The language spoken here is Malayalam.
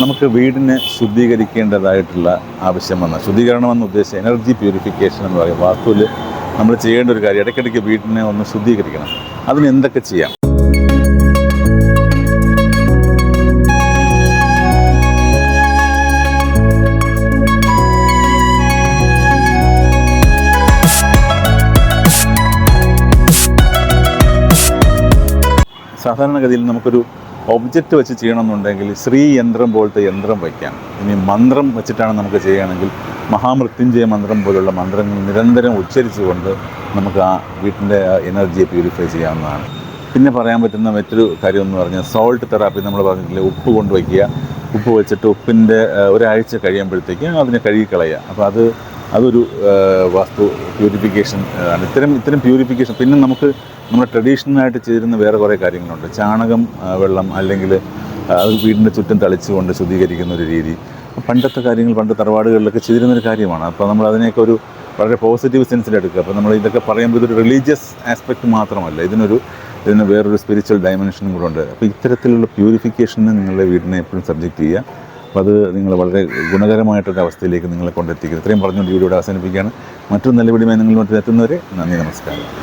നമുക്ക് വീടിനെ ശുദ്ധീകരിക്കേണ്ടതായിട്ടുള്ള ആവശ്യം വന്ന ശുദ്ധീകരണം എന്ന് ഉദ്ദേശിച്ച എനർജി പ്യൂരിഫിക്കേഷൻ എന്ന് പറയും വാസ്തുവിൽ നമ്മൾ ചെയ്യേണ്ട ഒരു കാര്യം ഇടയ്ക്കിടയ്ക്ക് വീടിനെ ഒന്ന് ശുദ്ധീകരിക്കണം. അതിന് എന്തൊക്കെ ചെയ്യാം? സാധാരണഗതിയിൽ നമുക്കൊരു ഒബ്ജക്റ്റ് വെച്ച് ചെയ്യണമെന്നുണ്ടെങ്കിൽ ശ്രീ യന്ത്രം പോലത്തെ യന്ത്രം വയ്ക്കാം. ഇനി മന്ത്രം വെച്ചിട്ടാണ് നമുക്ക് ചെയ്യുകയാണെങ്കിൽ മഹാമൃത്യുഞ്ജയ മന്ത്രം പോലുള്ള മന്ത്രങ്ങൾ നിരന്തരം ഉച്ചരിച്ചുകൊണ്ട് നമുക്ക് ആ വീട്ടിന്റെ എനർജിയെ പ്യൂരിഫൈ ചെയ്യാവുന്നതാണ്. പിന്നെ പറയാൻ പറ്റുന്ന മറ്റൊരു കാര്യം എന്ന് പറഞ്ഞാൽ സോൾട്ട് തെറാപ്പി നമ്മൾ പറഞ്ഞിട്ടില്ലേ ഉപ്പ് കൊണ്ട് വയ്ക്കുക. ഉപ്പ് വെച്ചിട്ട് ഉപ്പിന്റെ ഒരാഴ്ച കഴിയുമ്പോഴത്തേക്കും അതിനെ കഴുകിക്കളയുക. അപ്പോൾ അത് അതൊരു വാസ്തു പ്യൂരിഫിക്കേഷൻ ആണ് ഇത്തരം ഇത്തരം പ്യൂരിഫിക്കേഷൻ പിന്നെ നമുക്ക് നമ്മുടെ ട്രഡീഷണലായിട്ട് ചെയ്തിരുന്ന വേറെ കുറേ കാര്യങ്ങളുണ്ട്. ചാണകം വെള്ളം അല്ലെങ്കിൽ അത് വീടിന്റെ ചുറ്റും തളിച്ചുകൊണ്ട് ശുദ്ധീകരിക്കുന്ന ഒരു രീതി. പണ്ടത്തെ കാര്യങ്ങൾ പണ്ട് തറവാടുകളിലൊക്കെ ചെയ്തിരുന്നൊരു കാര്യമാണ്. അപ്പോൾ നമ്മൾ അതിനെയൊക്കെ ഒരു വളരെ പോസിറ്റീവ് സെൻസിലെടുക്കുക അപ്പോൾ നമ്മൾ ഇതൊക്കെ പറയുമ്പോൾ ഇതൊരു റിലീജിയസ് ആസ്പെക്റ്റ് മാത്രമല്ല. ഇതിനൊരു ഇതിന് വേറൊരു സ്പിരിച്വൽ ഡയമെൻഷനും കൂടെ ഉണ്ട്. അപ്പോൾ ഇത്തരത്തിലുള്ള പ്യൂരിഫിക്കേഷന് നിങ്ങളുടെ വീടിനെ എപ്പോഴും സബ്ജക്റ്റ് ചെയ്യുക. അപ്പോൾ അത് നിങ്ങൾ വളരെ ഗുണകരമായിട്ടൊരു അവസ്ഥയിലേക്ക് നിങ്ങളെ കൊണ്ടെത്തിക്കുക ഇത്രയും പറഞ്ഞുകൊണ്ട് വീഡിയോ അവസാനിപ്പിക്കുകയാണ്. മറ്റൊരു നല്ല വീഡിയോ നിങ്ങൾ മറ്റു എത്തുന്നവരെ നന്ദി നമസ്കാരം.